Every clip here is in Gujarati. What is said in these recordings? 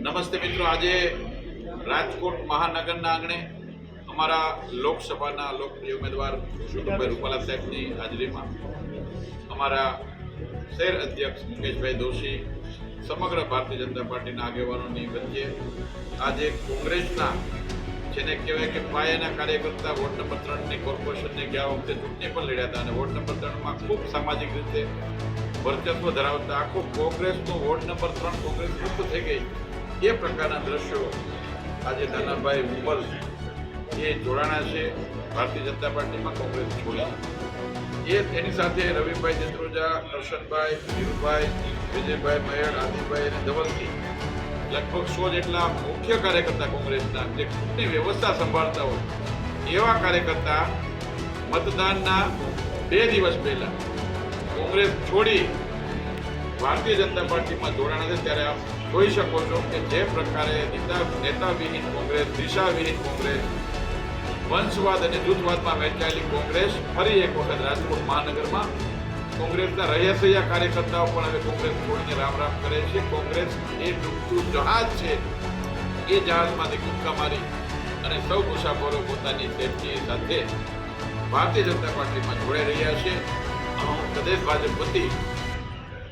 નમસ્તે મિત્રો, આજે રાજકોટ મહાનગરના આંગણે અમારા લોકસભાના લોકપ્રિય ઉમેદવાર શુભભાઈ રૂપાલા સાહેબની હાજરીમાં અમારા શહેર અધ્યક્ષ મુકેશભાઈ દોશી, સમગ્ર ભારતીય જનતા પાર્ટીના આગેવાનોની વચ્ચે આજે કોંગ્રેસના જેને કહેવાય કે પાયાના કાર્યકર્તા વોર્ડ નંબર ત્રણની કોર્પોરેશનને ગયા વખતે ચૂંટણી પણ લડ્યા હતા અને વોર્ડ નંબર ત્રણમાં ખૂબ સામાજિક રીતે વર્ચસ્વ ધરાવતા આખો કોંગ્રેસનો વોર્ડ નંબર ત્રણ કોંગ્રેસ મુક્ત થઈ ગઈ. એ પ્રકારના દ્રશ્યો આજે નાનાભાઈ ઉમર એ જોડાણા છે. ભારતીય જનતા પાર્ટીમાં કોંગ્રેસ છોડી. એ એની સાથે રવિભાઈ જંદ્રોજા કરશનભાઈ ધીરુભાઈ, વિજયભાઈ મયર આદિભાઈ અને ધવલસિંહ લગભગ સો જેટલા મુખ્ય કાર્યકર્તા કોંગ્રેસના જે ચૂંટણી વ્યવસ્થા સંભાળતા હોય, એવા કાર્યકર્તા મતદાનના બે દિવસ પહેલા કોંગ્રેસ છોડી ભારતીય જનતા પાર્ટીમાં જોડાણા છે ત્યારે આપ જોઈ શકો છો કે જે પ્રકારે નેતા નેતાવિહીન કોંગ્રેસ, દિશાવિહીન કોંગ્રેસ, વંશવાદ અને જૂથવાદમાં વહેંચાયેલી કોંગ્રેસ ફરી એક વખત રાજકોટ મહાનગરમાં કોંગ્રેસના રહસ્યા કાર્યકર્તાઓ પણ હવે કોંગ્રેસ છોડીને રામ રામ કરે છે. કોંગ્રેસ એ ડૂબતું જહાજ છે. એ જહાજમાંથી કૂદકા મારી અને સૌ મુસાફરો પોતાની સેફટી સાથે ભારતીય જનતા પાર્ટીમાં જોડાઈ રહ્યા છે. હું પ્રદેશ ભાજપ વતી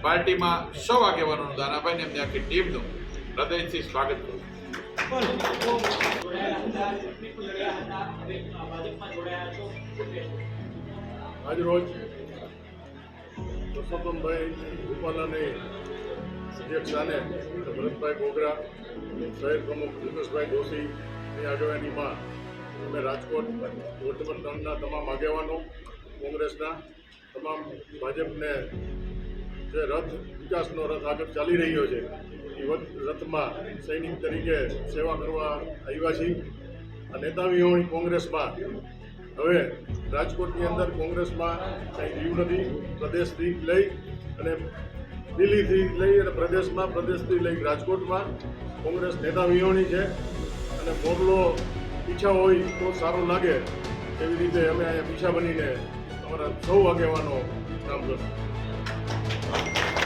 પાર્ટીમાં સૌ આગેવાનોનું દાનાભાઈ એમની આખી ટીમનું હૃદયથી સ્વાગત કરું આજ આજરોજ પુરુષોત્તમભાઈ રૂપાલાની અધ્યક્ષસ્થાને ભરતભાઈ ગોગરા શહેર પ્રમુખ મુકેશભાઈ દોશીની આગેવાનીમાં અમે રાજકોટ વોર્ડ નંબર તમામ આગેવાનો, કોંગ્રેસના તમામ ભાજપને જે રથ વિકાસનો રથ આગળ ચાલી રહ્યો છે, એ રથમાં સૈનિક તરીકે સેવા કરવા આવ્યા છીએ. આ નેતા વિહોણી કોંગ્રેસમાં હવે રાજકોટની અંદર કોંગ્રેસમાં કંઈ રહ્યું નથી. પ્રદેશથી લઈ અને દિલ્હીથી લઈ અને પ્રદેશમાં, પ્રદેશથી લઈ રાજકોટમાં કોંગ્રેસ નેતા વિહોણી છે. અને મોરલો પીછા હોય તો સારું લાગે એવી રીતે અમે અહીંયા પીછા બનીને અમારા સૌ આગેવાનો કામ કરશું.